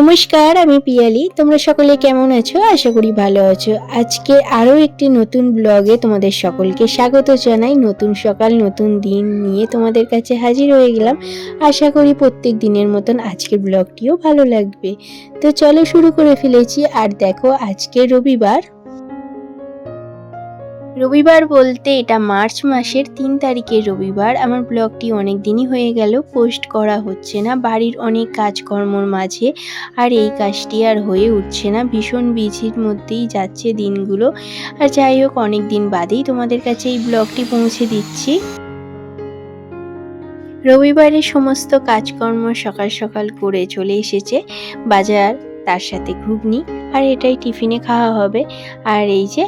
নমস্কার, আমি পিয়ালি। তোমরা সকলে কেমন আছো? আশা করি ভালো আছো। আজকে আরও একটি নতুন ব্লগে তোমাদের সকলকে স্বাগত জানাই। নতুন সকাল, নতুন দিন নিয়ে তোমাদের কাছে হাজির হয়ে গেলাম। আশা করি প্রত্যেক দিনের মতন আজকের ব্লগটিও ভালো লাগবে। তো চলো শুরু করে ফেলেছি। আর দেখো, আজকে রবিবার। রবিবার বলতে এটা মার্চ মাসের তিন তারিখের রবিবার। আমার ব্লগটি অনেক দিনই হয়ে গেল, পোস্ট করা হচ্ছে না। বাড়ির অনেক কাজকর্মর মাঝে আর এই কাজটি আর হয়ে উঠছে না। ভীষণ বিজির মধ্যেই যাচ্ছে দিনগুলো। আর যাই হোক, অনেক দিন বাদেই তোমাদের কাছে এই ব্লগটি পৌঁছে দিচ্ছি। রবিবারের সমস্ত কাজকর্ম সকাল সকাল করে চলে এসেছে বাজার। তার সাথে ঘুগনি, আর এটাই টিফিনে খাওয়া হবে। আর এই যে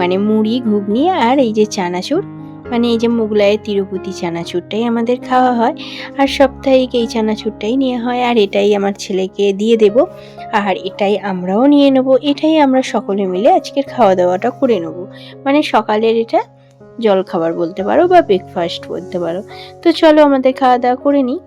মানে মুড়ি, ঘুগনি, আর এই যে চানাচুর মানে এই যে মোগলাইয়ের তিরুপতি চানাচুরটাই আমাদের খাওয়া হয়। আর সাপ্তাহিক এই চানাচুরটাই নেওয়া হয়, আর এটাই আমার ছেলেকে দিয়ে দেব, আর এটাই আমরাও নিয়ে নেব। এটাই আমরা সকলে মিলে আজকের খাওয়া দাওয়াটা করে নেব। মানে সকালের এটা জলখাবার বলতে পারো বা ব্রেকফাস্ট বলতে পারো। তো চলো আমাদের খাওয়া দাওয়া করে নিই।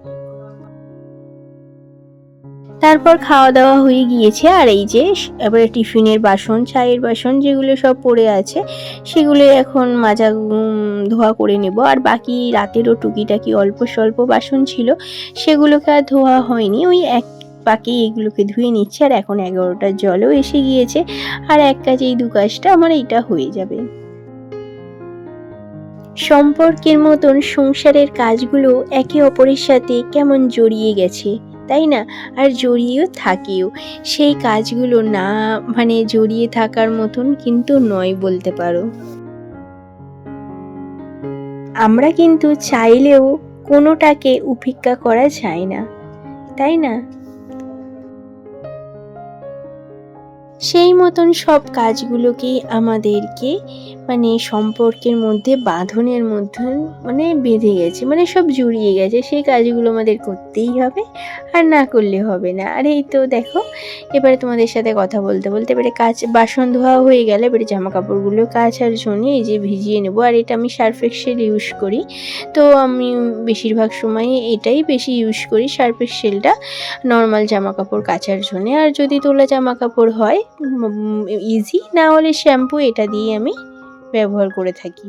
তারপর খাওয়া দাওয়া হয়ে গিয়েছে। আর এই যে, এবারে টিফিনের বাসন, চায়ের বাসন যেগুলো সব পড়ে আছে, সেগুলো এখন মাজা ধোয়া করে নেব। আর বাকি রাতেরও টুকিটাকি অল্প স্বল্প বাসন ছিল, সেগুলোকে আর ধোয়া হয়নি। ওই এক বাকি এগুলোকে ধুয়ে নিচ্ছে। আর এখন এগারোটার জলও এসে গিয়েছে। আর এক কাজে এই দু কাজটা আমার এইটা হয়ে যাবে। সম্পর্কের মতন সংসারের কাজগুলো একে অপরের সাথে কেমন জড়িয়ে গেছে? তাই না? আর জড়িয়েও থাকেও। সেই কাজগুলো না মানে জড়িয়ে থাকার মতন কিন্তু নয় বলতে পারো। আমরা কিন্তু চাইলেও কোনোটাকে উপেক্ষা করা যায় না, তাই না? সেই মতন সব কাজগুলোকেই আমাদেরকে মানে সম্পর্কের মধ্যে, বাঁধনের মধ্যে মানে বেঁধে গেছে মানে সব জড়িয়ে গেছে। সেই কাজগুলো আমাদের করতেই হবে আর না করলে হবে না। আর এই তো দেখো, এবারে তোমাদের সাথে কথা বলতে বলতে এবারে কাজ, বাসন ধোয়া হয়ে গেলে এবারে জামা কাপড়গুলো কাচার জন্য এই যে ভিজিয়ে নেব। আর এটা আমি সার্ফ এক্সেল ইউজ করি। তো আমি বেশিরভাগ সময় এটাই বেশি ইউজ করি সার্ফ এক্সেলটা নর্মাল জামা কাপড় কাচার জন্য আর যদি তোলা জামা কাপড় হয় ইজি না হলে শ্যাম্পু এটা দিয়ে আমি ব্যবহার করে থাকি।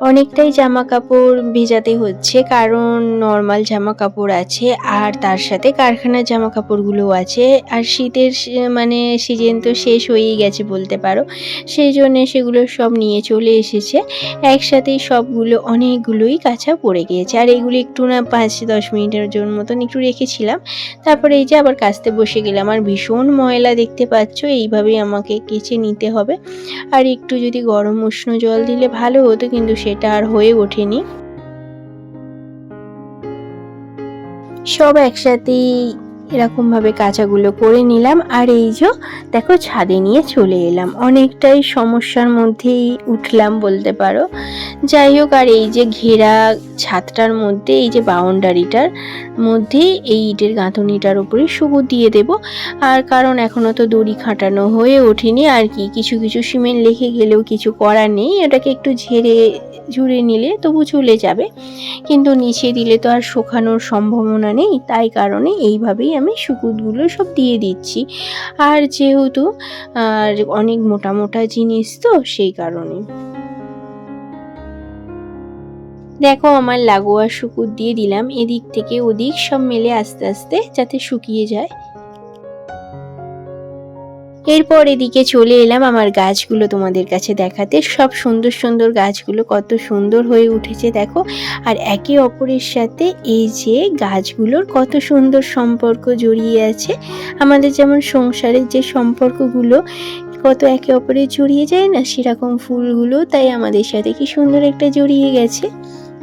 অনেকটাই জামা কাপড় ভেজাতে হচ্ছে, কারণ নর্মাল জামা কাপড় আছে আর তার সাথে কারখানার জামা কাপড়গুলোও আছে। আর শীতের মানে সিজন তো শেষ হয়েই গেছে বলতে পারো, সেই জন্যে সেগুলো সব নিয়ে চলে এসেছে। একসাথেই সবগুলো অনেকগুলোই কাঁচা পড়ে গিয়েছে। আর এগুলো একটু না পাঁচ দশ মিনিটের জন্য মতন একটু রেখেছিলাম। তারপরে এই যে আবার কাচতে বসে গেলাম। আর ভীষণ ময়লা দেখতে পাচ্ছ, এইভাবেই আমাকে কেচে নিতে হবে। আর একটু যদি গরম উষ্ণ জল দিলে ভালো হতো, কিন্তু সেটা আর হয়ে ওঠেনি। সব একসাথেই এরকমভাবে কাঁচাগুলো করে নিলাম, আর এই যে দেখো ছাদে নিয়ে চলে এলাম। অনেকটাই সমস্যার মধ্যেই উঠলাম বলতে পারো। যাই হোক, আর এই যে ঘেরা ছাদটার মধ্যে, এই যে বাউন্ডারিটার মধ্যে এই ইটের গাঁথনিটার উপরে সবুজ দিয়ে দেব। আর কারণ এখনও তো দড়ি খাটানো হয়ে ওঠেনি, আর কি, কিছু কিছু সিমেন্ট লেখে গেলেও কিছু করার নেই। এটাকে একটু ঝেড়ে ঝুড়ে নিলে তবু চলে যাবে। কিন্তু নিচে দিলে তো আর শুকানোর সম্ভাবনা নেই, তাই কারণে এইভাবেই আমি সুকুতগুলো সব দিয়ে দিচ্ছি। আর যেহেতু, আর অনেক মোটা মোটা জিনিস তো, সেই কারণে। দেখো আমার লাগোয়া শুকুর দিয়ে দিলাম। এদিক থেকে ওদিক সব মেলে আস্তে আস্তে যাতে শুকিয়ে যায়। এরপর এদিকে চলে এলাম আমার গাছগুলো তোমাদের কাছে দেখাতে। সব সুন্দর সুন্দর গাছগুলো কত সুন্দর হয়ে উঠেছে, দেখো। আর একে অপরের সাথে এই যে গাছগুলোর কত সুন্দর সম্পর্ক জড়িয়ে আছে। আমাদের যেমন সংসারের যে সম্পর্কগুলো কত একে অপরে জড়িয়ে যায় না, সেরকম ফুলগুলো তাই আমাদের সাথে কি সুন্দর একটা জড়িয়ে গেছে।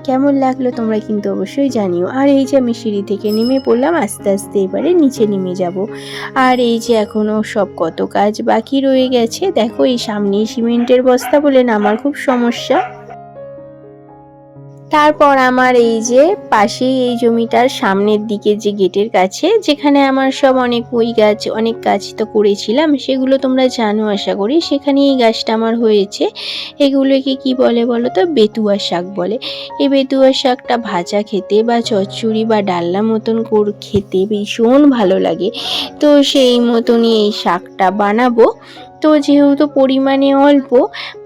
কেমন লাগল তোমরা কিন্তু অবশ্যই জানিও। আর এই যে আমি সিঁড়ি থেকে নেমে পড়লাম, আস্তে আস্তে এবারে নিচে নেমে যাব। আর এই যে এখনও সব কত কাজ বাকি রয়ে গেছে, দেখো এই সামনেই সিমেন্টের বস্তা বলে নামার খুব সমস্যা। তারপর আমার এই যে পাশেই এই জমিটার সামনের দিকে যে গেটের কাছে, যেখানে আমার সব অনেক ওই গাছ, অনেক গাছ তো করেছিলাম, সেগুলো তোমরা জানো আশা করি। সেখানে এই গাছটা আমার হয়েছে। এগুলোকে কি বলে বলো তো? বেতুয়া শাক বলে। এই বেতুয়া শাকটা ভাজা খেতে বা চচ্চড়ি বা ডাল্লা মতন কর, খেতে ভীষণ ভালো লাগে। তো সেই মতনই এই শাকটা বানাবো। তো যেহেতু পরিমাণে অল্প,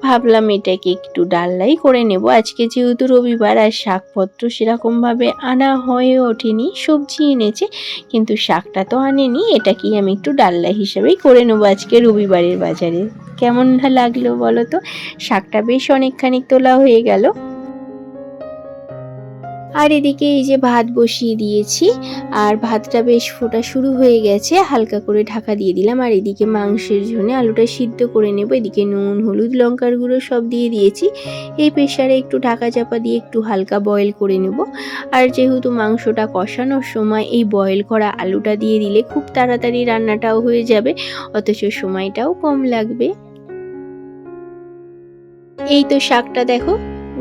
ভাবলাম এটাকে একটু ডাল্লাই করে নেব। আজকে যেহেতু রবিবার আর শাকপত্র সেরকমভাবে আনা হয়ে ওঠেনি, সবজি এনেছে, কিন্তু শাকটা তো আনেনি, এটাকেই আমি একটু ডাল্লা হিসাবেই করে নেব আজকে রবিবারের বাজারে। কেমন লাগল বলো তো? শাকটা বেশ অনেকখানি তোলা হয়ে গেল। আর এদিকে এই যে ভাত বসিয়ে দিয়েছি, আর ভাতটা বেশ ফোটা শুরু হয়ে গেছে, হালকা করে ঢাকা দিয়ে দিলাম, আর এদিকে মাংসের জন্য আলুটা সিদ্ধ করে নেব, এদিকে নুন, হলুদ, লঙ্কার গুঁড়ো সব দিয়ে দিয়েছি, এই প্রেশারে একটু ঢাকা চাপা দিয়ে একটু হালকা বয়েল করে নেব, আর যেহেতু মাংসটা কষানোর সময় এই বয়েল করা আলুটা দিয়ে দিলে খুব তাড়াতাড়ি রান্নাটাও হয়ে যাবে, অথচ সময়টাও কম লাগবে। এই তো শাকটা দেখো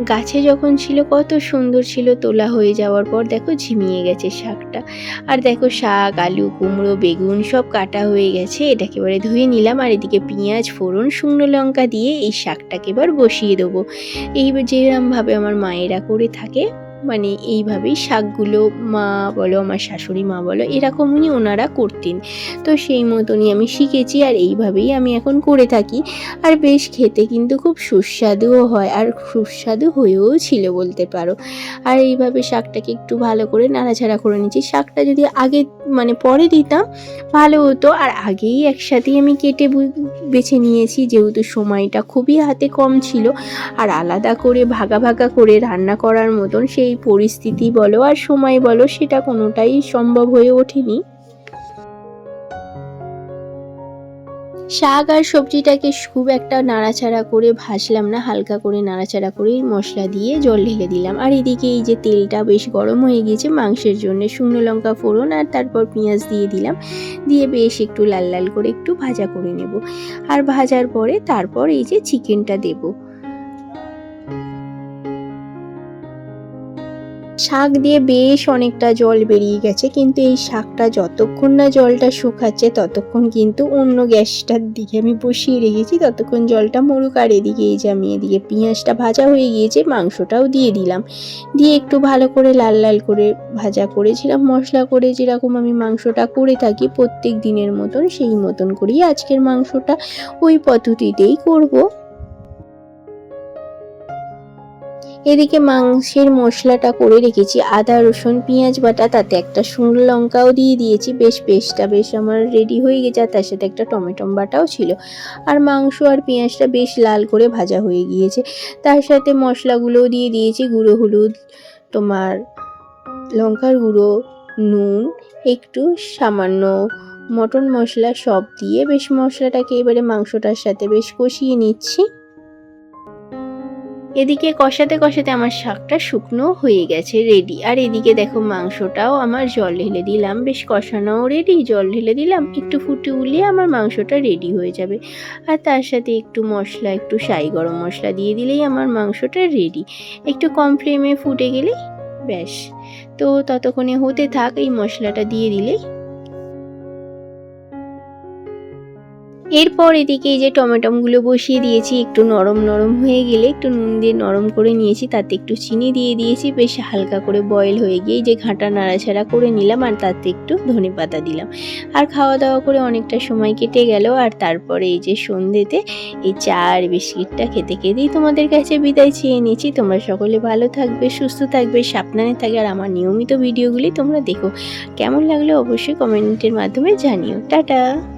গাছে যখন ছিল কত সুন্দর ছিল তোলা হয়ে যাওয়ার পর দেখো ঝিমিয়ে গেছে শাকটা। আর দেখো শাক, আলু, কুমড়ো, বেগুন সব কাটা হয়ে গেছে। এটাকে এবারে ধুয়ে নিলাম আর এদিকে পেঁয়াজ, ফোড়ন, শুকনো লঙ্কা দিয়ে এই শাকটাকে এবার বসিয়ে দেবো। এই যেরমভাবে আমার মায়েরা করে থাকে মানে এইভাবেই শাকগুলো মা বলো, আমার শাশুড়ি মা বলো, এরকমই ওনারা করতেন। তো সেই মতনই আমি শিখেছি আর এইভাবেই আমি এখন করে থাকি। আর বেশ খেতে কিন্তু খুব সুস্বাদুও হয় আর সুস্বাদু হয়েও ছিল বলতে পারো। আর এইভাবে শাকটাকে একটু ভালো করে নাড়াচাড়া করে নিচ্ছি শাকটা যদি আগে মানে পরে দিতাম ভালো হতো। আর আগেই একসাথেই আমি কেটে বেছে নিয়েছি। যেহেতু সময়টা খুবই হাতে কম ছিল। আর আলাদা করে ভাগা ভাগা করে রান্না করার মতন সেই পরিস্থিতি বলো আর সময় বলো, সেটা কোনোটাই সম্ভব হয়ে ওঠেনি। শাক আর সবজিটাকে খুব একটা নাড়াচাড়া করে ভাজলাম না, হালকা করে নাড়াচাড়া করে মশলা দিয়ে জল ঢেলে দিলাম। আর এদিকে এই যে তেলটা বেশ গরম হয়ে গিয়েছে, মাংসের জন্য শুকনো লঙ্কা ফোড়ন আর তারপর পেঁয়াজ দিয়ে দিলাম। দিয়ে বেশ একটু লাল লাল করে একটু ভাজা করে নেব। আর ভাজার পরে তারপর এই যে চিকেনটা দেবো। শাক দিয়ে বেশ অনেকটা জল বেরিয়ে গেছে, কিন্তু এই শাকটা যতক্ষণ না জলটা শুকাচ্ছে ততক্ষণ কিন্তু অন্য গ্যাসটার দিকে আমি বসিয়ে রেখেছি, ততক্ষণ জলটা মরুক আর এদিকে এই যে আমি এদিকে পেঁয়াজটা ভাজা হয়ে গিয়েছে, মাংসটাও দিয়ে দিলাম। দিয়ে একটু ভালো করে লাল লাল করে ভাজা করেছিলাম, মশলা করে যেরকম আমি মাংসটা করে থাকি প্রত্যেক দিনের মতন সেই মতন করেই আজকের মাংসটা ওই পদ্ধতিতেই করব। এদিকে মাংসের মশলাটা করে রেখেছি। আদা, রসুন, পেঁয়াজ বাটা, তাতে একটা শুকনো লঙ্কাও দিয়ে দিয়েছি। বেশ পেস্টটা বেশ আমার রেডি হয়ে গেছে, আর তার সাথে একটা টমেটো বাটাও ছিল। আর মাংস আর পেঁয়াজটা বেশ লাল করে ভাজা হয়ে গিয়েছে। তার সাথে মশলাগুলোও দিয়ে দিয়েছি। গুঁড়ো, হলুদ, তোমার লঙ্কার গুঁড়ো, নুন, একটু সামান্য মটন মশলা সব দিয়ে বেশ মশলাটাকে এবারে মাংসটার সাথে বেশ কষিয়ে নিচ্ছি। এদিকে কষাতে কষাতে আমার শাকটা শুকনো হয়ে গেছে রেডি আর এদিকে দেখো মাংসটাও আমার জল ঢেলে দিলাম। বেশ কষানোও রেডি জল ঢেলে দিলাম। একটু ফুটে উলিয়ে আমার মাংসটা রেডি হয়ে যাবে। আর তার সাথে একটু মশলা, একটু সাই গরম মশলা দিয়ে দিলেই আমার মাংসটা রেডি একটু কম ফ্লেমে ফুটে গেলেই ব্যাস। তো ততক্ষণে হতে থাক, এই মশলাটা দিয়ে দিলেই। এরপর এদিকে এই যে টমেটোগুলো বসিয়ে দিয়েছি, একটু নরম নরম হয়ে গেলে একটু নুন দিয়ে নরম করে নিয়েছি, তাতে একটু চিনি দিয়ে দিয়েছি, বেশ হালকা করে বয়েল হয়ে গিয়ে যে ঘাঁটা নাড়াচাড়া করে নিলাম আর তাতে একটু ধনে পাতা দিলাম। আর খাওয়া দাওয়া করে অনেকটা সময় কেটে গেল আর তারপরে এই যে সন্ধ্যেতে এই চা আর বিস্কিটটা খেতে খেতেই তোমাদের কাছে বিদায় চেয়ে নিয়েছি তোমরা সকলে ভালো থাকবে, সুস্থ থাকবে, সাবধানে থাকবে আর আমার নিয়মিত ভিডিওগুলি তোমরা দেখো। কেমন লাগল অবশ্যই কমেন্টের মাধ্যমে জানিও। টাটা!